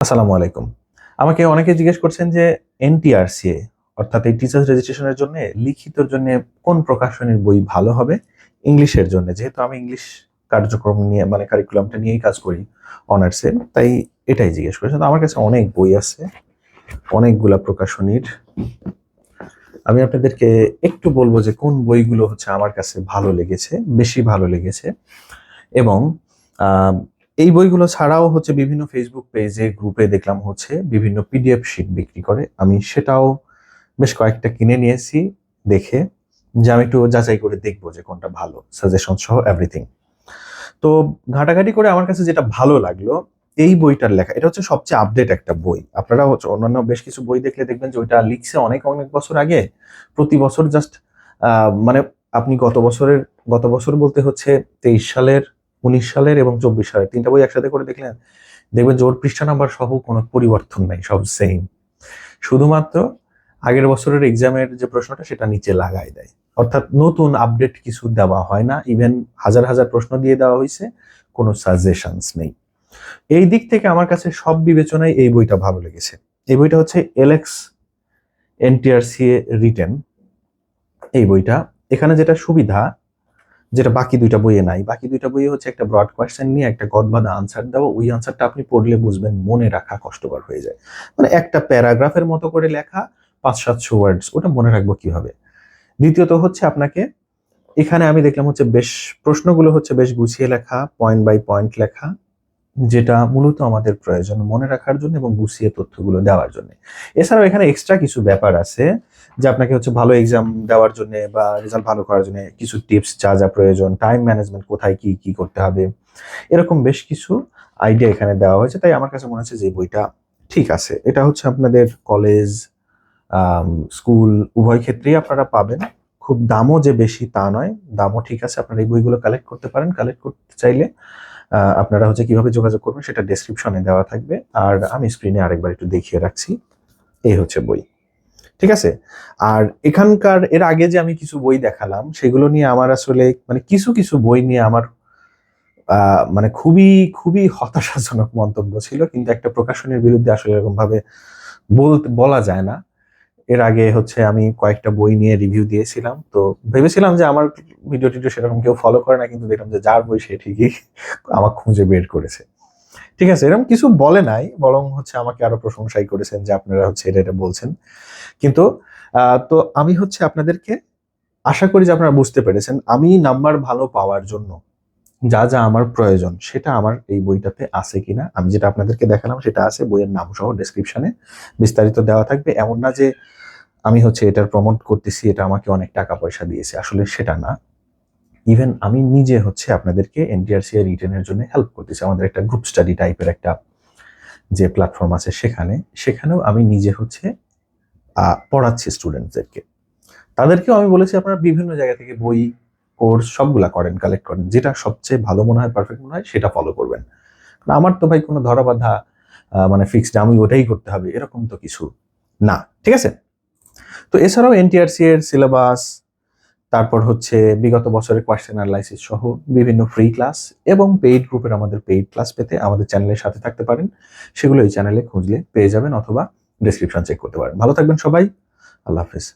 আসসালামু আলাইকুম। আমাকে অনেকে জিজ্ঞেস করছেন যে এনটিআরসিএ অর্থাৎ এই টিচার্স রেজিস্ট্রেশনের জন্য লিখিতর জন্য কোন প্রকাশনীর বই ভালো হবে? ইংলিশের জন্য, যেহেতু আমি ইংলিশ কার্যক্রম নিয়ে মানে কারিকুলামটা নিয়েই কাজ করি অনার্সে তাই এটাই জিজ্ঞেস করেছেন আমার কাছে অনেক বই আছে, অনেকগুলা প্রকাশনীর। আমি আপনাদেরকে একটু বলব যে কোন বইগুলো হচ্ছে আমার কাছে ভালো লেগেছে, বেশি ভালো লেগেছে। এবং এই বইগুলো ছাড়াও হচ্ছে বিভিন্ন ফেসবুক পেজে গ্রুপে দেখলাম হচ্ছে বিভিন্ন পিডিএফ শিট বিক্রি করে। আমি সেটাও বেশ কয়েকটা কিনে নিয়েছি দেখে, যে আমি একটু যাচাই করে দেখব যে কোনটা ভালো। সাজেশন সহ এভরিথিং তো ঘাটাঘাটি করে আমার কাছে যেটা ভালো লাগল, এই বইটার লেখা, এটা হচ্ছে সবচেয়ে আপডেট একটা বই। আপনারা হচ্ছে অন্যান্য বেশ কিছু বই দেখলে দেখবেন যে ওইটা লিখছে অনেক অনেক বছর আগে। প্রতি বছর জাস্ট মানে আপনি গত বছরের, গত বছর বলতে হচ্ছে তেইশ সালের উনিশ সালের এবং চব্বিশ সালের তিনটা বই একসাথে করে দেখলেন, দেখবেন ওর পৃষ্ঠা নাম্বার সহ কোনো পরিবর্তন নাই, সব সেম শুধুমাত্র আগের বছরের এক্সামের যে প্রশ্নটা, সেটা নিচে লাগাই দেয়। অর্থাৎ নতুন আপডেট কিছু দেওয়া হয় না ইভেন হাজার হাজার প্রশ্ন দিয়ে দেওয়া হয়েছে, কোনো সাজেশনস নেই। এই দিক থেকে আমার কাছে সব বিবেচনায় এই বইটা ভালো লেগেছে। এই বইটা হচ্ছে এলেক্স এনটিআরসিএ রিটেন এই বইটা, এখানে যেটা সুবিধা যেটা বাকি দুইটা বইয়ে নাই। বাকি দুইটা বইয়ে হচ্ছে একটা ব্রড কোয়েশ্চেন নিয়ে একটা গদবাদা আনসার দেওয়া। ওই আনসারটা আপনি পড়লে বুঝবেন, মনে রাখা কষ্টকর হয়ে যায়। মানে একটা প্যারাগ্রাফের মতো করে লেখা, পাঁচ সাতশো ওয়ার্ডস ওটা মনে রাখব কীভাবে? দ্বিতীয়ত হচ্ছে আপনাকে, এখানে আমি দেখলাম হচ্ছে বেশ, প্রশ্নগুলো হচ্ছে বেশ গুছিয়ে লেখা পয়েন্ট বাই পয়েন্ট লেখা। যেটা মূলত আমাদের প্রয়োজন মনে রাখার জন্য এবং গুছিয়ে তথ্যগুলো দেওয়ার জন্য। এছাড়াও এখানে এক্সট্রা কিছু ব্যাপার আছে যে আপনাকে হচ্ছে ভালো এক্সাম দেওয়ার জন্য বা রেজাল্ট ভালো করার জন্য কিছু টিপস যা যা প্রয়োজন টাইম ম্যানেজমেন্ট কোথায় কি কি করতে হবে, এরকম বেশ কিছু আইডিয়া এখানে দেওয়া হয়েছে। তাই আমার কাছে মনে হচ্ছে যে বইটা ঠিক আছে। এটা হচ্ছে আপনাদের কলেজ স্কুল উভয় ক্ষেত্রেই আপনারা পাবেন। খুব দামও যে বেশি তা নয়, দামও ঠিক আছে, আপনারা এই বইগুলো কালেক্ট করতে পারেন কালেক্ট করতে চাইলে আপনারা হচ্ছে কীভাবে যোগাযোগ করবেন সেটা ডেসক্রিপশনে দেওয়া থাকবে, আর আমি স্ক্রিনে আরেকবার একটু দেখিয়ে রাখছি, এই হচ্ছে বই, ঠিক আছে? আর এখানকার, এর আগে যে আমি কিছু বই দেখালাম, সেগুলো নিয়ে আমার আসলে মানে কিছু কিছু বই নিয়ে আমার মানে খুবই খুবই হতাশাজনক মন্তব্য ছিল, কিন্তু একটা প্রকাশনের বিরুদ্ধে আসলে এরকম ভাবে বলতে বলা যায় না। এর আগে হচ্ছে আমি কয়েকটা বই নিয়ে রিভিউ দিয়েছিলাম। তো ভেবেছিলাম যে আমার ভিডিও টিডিও সেরকম কেউ ফলো করে না, কিন্তু দেখলাম যে যার বই সে ঠিকই আমার খুঁজে বের করেছে। ঠিক আছে, এরকম কিছু বলে নাই, বরং হচ্ছে আমাকে আরও প্রশংসাই করেছেন যে আপনারা হচ্ছে এটা এটা বলছেন। কিন্তু তো আমি হচ্ছে আপনাদেরকে আশা করি যে আপনারা বুঝতে পেরেছেন, আমি নাম্বার ভালো পাওয়ার জন্য যা যা আমার প্রয়োজন, সেটা আমার এই বইটাতে আছে কিনা, আমি যেটা আপনাদেরকে দেখালাম সেটা আছে, বইয়ের নাম সহ ডেসক্রিপশনে বিস্তারিত দেওয়া থাকবে। এমন না যে আমি হচ্ছে এটার প্রমোট করতেছি, এটা আমাকে অনেক টাকা পয়সা দিয়েছে, আসলে সেটা না। ইভেন আমি নিজে হচ্ছে আপনাদেরকে এনটিআরসি এর রিটেনের জন্য হেল্প করতেছি। আমাদের একটা গ্রুপ স্টাডি টাইপের একটা যে প্ল্যাটফর্ম আছে সেখানে, সেখানেও আমি নিজে হচ্ছে পড়াচ্ছি স্টুডেন্টদেরকে তাদেরকেও আমি বলেছি, আপনারা বিভিন্ন জায়গা থেকে বই কোর্স সবগুলা করেন কালেক্ট করেন। যেটা সবচেয়ে ভালো মনে হয় পারফেক্ট মনে হয়, সেটা ফলো করবেন। কারণ আমার তো ভাই কোনো ধরা বাঁধা মানে ফিক্সড আমি ওটাই করতে হবে, এরকম তো কিছু না, ঠিক আছে? তো এছাড়াও এনটিআরসি এর সিলেবাস তারপর হচ্ছে বিগত বছরের কোয়েশ্চেন অ্যানালাইসিস সহ বিভিন্ন ফ্রি ক্লাস এবং পেইড গ্রুপের আমাদের পেইড ক্লাস পেতে আমাদের চ্যানেলের সাথে থাকতে পারেন। সেগুলো এই চ্যানেলে খুঁজলে পেয়ে যাবেন অথবা ডেসক্রিপশন চেক করতে পারেন। ভালো থাকবেন সবাই, আল্লাহ হাফেজ।